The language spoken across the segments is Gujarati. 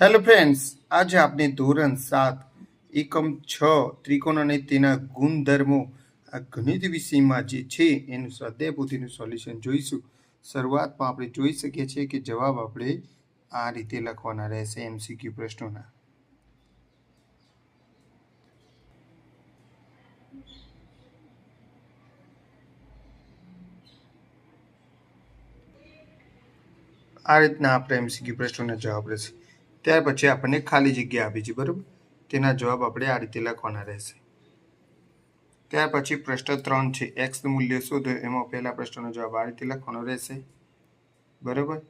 હેલો ફ્રેન્ડ્સ આજે આપણે ધોરણ સાત, એકમ છ, ત્રિકોણ અને તેના ગુણધર્મો આ ગણિત વિષયમાં જે છે એનું સ્વાધ્યાય પોથીનું સોલ્યુશન જોઈશું. શરૂઆતમાં આપણે જોઈ શકીએ છીએ કે જવાબ આપણે આ રીતે લખવાના રહેશે એમસીક્યુ પ્રશ્નોના. આ રીતના આપણે એમસીક્યુ પ્રશ્નોના જવાબ રહેશે. ત્યાર પછી આપણને ખાલી જગ્યા આપી છે, બરાબર? તેના જવાબ આપણે આ રીતે લખવાના રહેશે. ત્યાર પછી પ્રશ્ન ત્રણ છે એક્સનું મૂલ્ય શોધો એમાં પહેલા પ્રશ્નનો જવાબ આ રીતે લખવાનો રહેશે. બરાબર?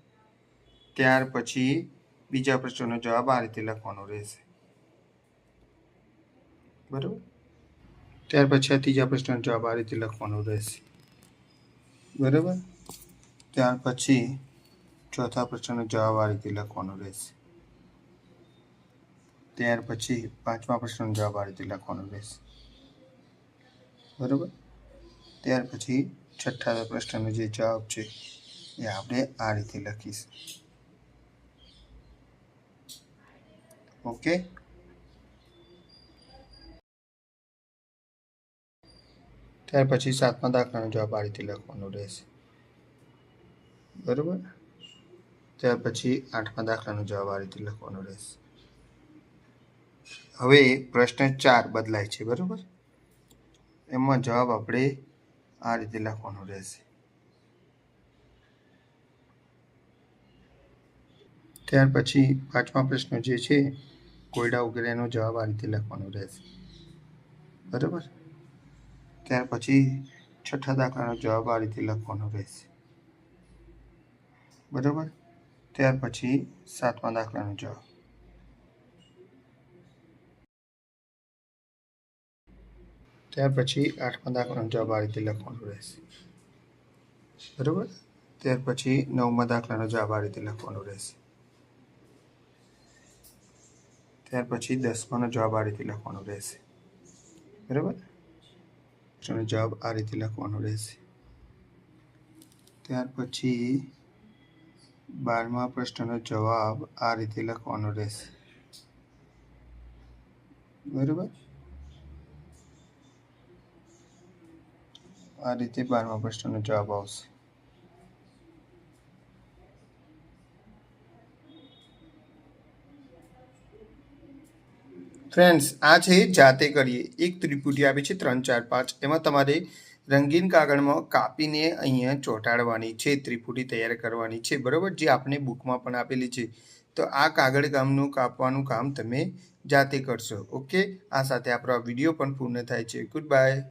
ત્યાર પછી બીજા પ્રશ્નનો જવાબ આ રીતે લખવાનો રહેશે. બરાબર? ત્યાર પછી આ ત્રીજા પ્રશ્નનો જવાબ આ રીતે લખવાનો રહેશે. બરાબર? ત્યાર પછી ચોથા પ્રશ્નનો જવાબ આ રીતે લખવાનો રહેશે. ત્યાર પછી પાંચમા પ્રશ્નનો જવાબ આ રીતે લખવાનો રહેશે. બરાબર? ત્યાર પછી છઠ્ઠા પ્રશ્નનો જે જવાબ છે એ આપણે આ રીતે લખીશું. ઓકે? ત્યાર પછી સાતમા દાખલાનો જવાબ આ રીતે લખવાનો રહેશે. બરાબર? ત્યાર પછી આઠમા દાખલાનો જવાબ આ રીતે લખવાનો રહેશે. હવે પ્રશ્ન ચાર બદલાય છે, બરાબર? એમાં જવાબ આપણે આ રીતે લખવાનો રહેશે. ત્યાર પછી પાંચમા પ્રશ્ન જે છે, કોયડા વગેરેનો જવાબ આ રીતે લખવાનો રહેશે. બરાબર? ત્યાર પછી છઠ્ઠા દાખલાનો જવાબ આ રીતે લખવાનો રહેશે. બરાબર? ત્યાર પછી સાતમા દાખલાનો જવાબ. ત્યાર પછી આઠમા દાખલાનો જવાબ આ રીતે લખવાનો રહેશે. બરાબર? ત્યાર પછી નવમા દાખલાનો જવાબ આ રીતે લખવાનો રહેશે. ત્યાર પછી દસમાનો જવાબ આ રીતે લખવાનો રહેશે. બરાબર? પ્રશ્નનો જવાબ આ રીતે લખવાનો રહેશે. ત્યાર પછી બારમા પ્રશ્નનો જવાબ આ રીતે લખવાનો રહેશે. બરાબર? આ રીતે બારમા પ્રશ્નનો જવાબ આવશે. ફ્રેન્ડ્સ આ છે જાતે કરીએ. એક ત્રિપુટી આપી છે, ત્રણ, ચાર, પાંચ. એમાં તમારે રંગીન કાગળમાં કાપીને અહીંયા ચોંટાડવાની છે, ત્રિપુટી તૈયાર કરવાની છે. બરાબર? જે આપણે બુકમાં પણ આપેલી છે. તો આ કાગળ કામનું કાપવાનું કામ તમે જાતે કરશો. ઓકે? આ સાથે આપણો વીડિયો પણ પૂર્ણ થાય છે. Good bye